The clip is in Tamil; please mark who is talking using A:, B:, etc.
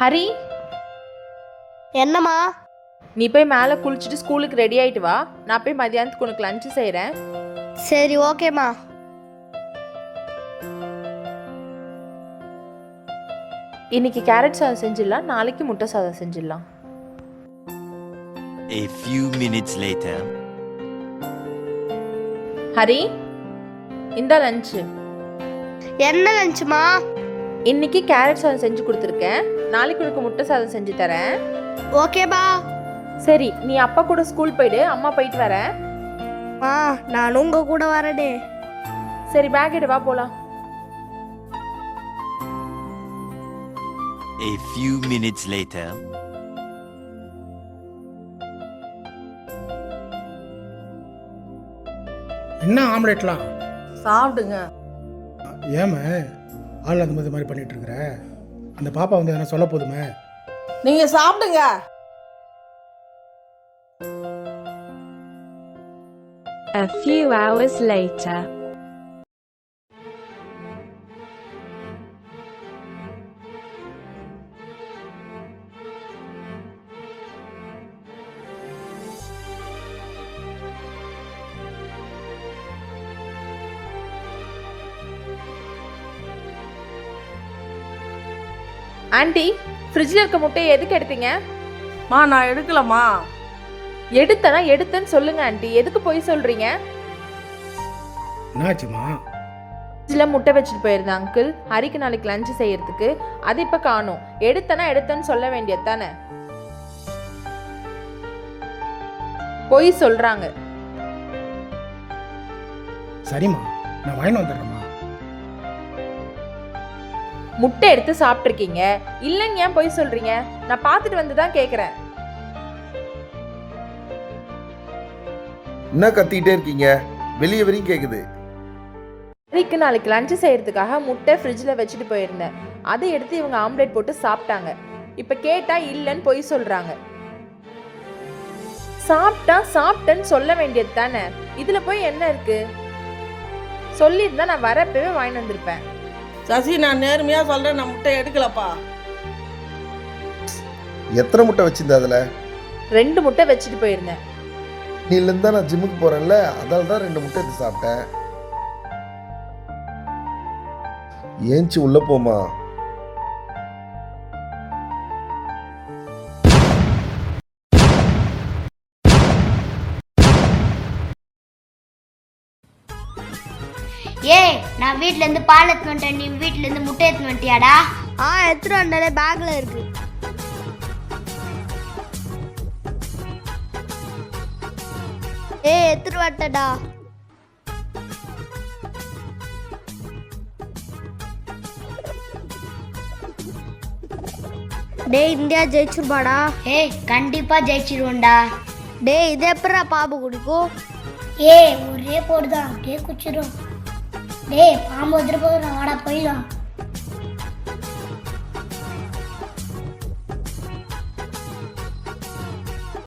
A: ஹரி?
B: என்னம்மா?
A: நீ போய் மேலே குளிச்சுட்டு ஸ்கூலுக்கு ரெடி ஆயிட்டு வா. நான் போய் மதியானத்துக்கு உனக்கு லஞ்சு செய்கிறேன்
B: சரி ஓகேம்மா.
A: இன்னைக்கு கேரட் சாதம் செஞ்சிடலாம் நாளைக்கு முட்டை சாதம் செஞ்சிடலாம்.
C: A few minutes later.
A: Hari இந்த லஞ்சு
B: என்ன லஞ்சுமா
A: இன்னைக்கு கேரட் சாதம் செஞ்சு கொடுத்துருக்கேன். நாளைக்கு உனக்கு முட்டை சாதம் செஞ்சு தரேன்.
B: ஓகேப்பா
A: சரி நீ அப்பா கூட ஸ்கூல் போயிடு அம்மா போயிட்டு வரேன்
B: ஆ நானும் உங்க கூட வரடே
A: சரி பேக் எடு வா போலாம்.
C: A few minutes later.
D: என்ன ஆம்லெட்லாம்?
E: சாப்பிடுங்க.
D: ஏம்மா ஆள் அந்த மாதிரி பண்ணிட்டு இருக்கிற? அந்த பாப்பா வந்து எதனா சொல்ல போதுமே
E: நீங்க சாப்பிடுங்க
F: A few hours later.
A: Andy ஃப்ரிட்ஜில் இருக்க முட்டையை எதுக்கு எடுத்தீங்க?
E: மா நான் எடுக்கலம்மா.
A: எடுத்தனா எடுத்தேன்னு சொல்லுங்க ஆண்டி. எதுக்கு போய் சொல்றீங்க?
D: என்னாச்சுமா
A: ஃப்ரிட்ஜில் முட்டை வச்சுட்டு போயிருந்தேன் அங்கிள் ஹரிக்கு நாளைக்கு லஞ்சு செய்யறதுக்கு. அது இப்போ காணும். எடுத்தனா எடுத்தேன்னு சொல்ல வேண்டியது தானே? பொய் சொல்றாங்க.
D: சரிம்மா நான் வாங்கி வந்துடுறேம்மா.
A: முட்டை எடுத்து சாப்பிட்ருக்கீங்க இல்லைன்னு ஏன் பொய் சொல்றீங்க? நான் பார்த்துட்டு வந்து தான் கேட்குறேன்
G: என்ன கத்திக்கிட்டே இருக்கீங்க? வெளியே வரையும் கேக்குது.
A: ஹரிக்கு நாளைக்கு லஞ்சு செய்யறதுக்காக முட்டை ஃப்ரிட்ஜில் வச்சுட்டு போயிருந்தேன். அதை எடுத்து இவங்க ஆம்லேட் போட்டு சாப்பிட்டாங்க. இப்போ கேட்டா இல்லைன்னு பொய் சொல்றாங்க. சாப்பிட்டா சாப்பிட்டேன்னு சொல்ல வேண்டியது தானே? இதுல போய் என்ன இருக்கு? சொல்லியிருந்தா நான் வரப்பவே வாங்கிட்டு வந்திருப்பேன்.
E: சசி நான் நேர்மையா சொல்றேன் நான் முட்டை எடுக்கலப்பா.
G: எத்தனை முட்டை வச்சிருந்த அதுல?
A: ரெண்டு முட்டை வச்சுட்டு போயிருந்தேன்.
G: நீலேருந்து தான் நான் ஜிம்முக்கு போறேன்ல அதால தான் ரெண்டு முட்டை எடுத்து சாப்பிட்டேன். ஏஞ்சி உள்ள போமா
H: ஏய் நான் வீட்ல இருந்து பால் எடுத்துன்னு வந்துட்டேன். நீ வீட்ல இருந்து முட்டை எடுத்துன்னு வந்துட்டியாடா?
B: ஆ எடுத்துட்டு வந்தாலே பேக்ல இருக்கு. ஏய் எடுத்துட்டு வரட்டடா. டேய் இந்தியா ஜெயிச்சிருப்பாடா.
H: ஏய் கண்டிப்பா ஜெயிச்சிருவோம்டா.
B: டேய் இது எப்படா பாபு குடிக்கும்?
H: ஏய் ஒரே போடுதான். அப்படியே குச்சிரும் டேய் பாம்பு வந்துட்டு போதும் வாடா போயிடலாம்.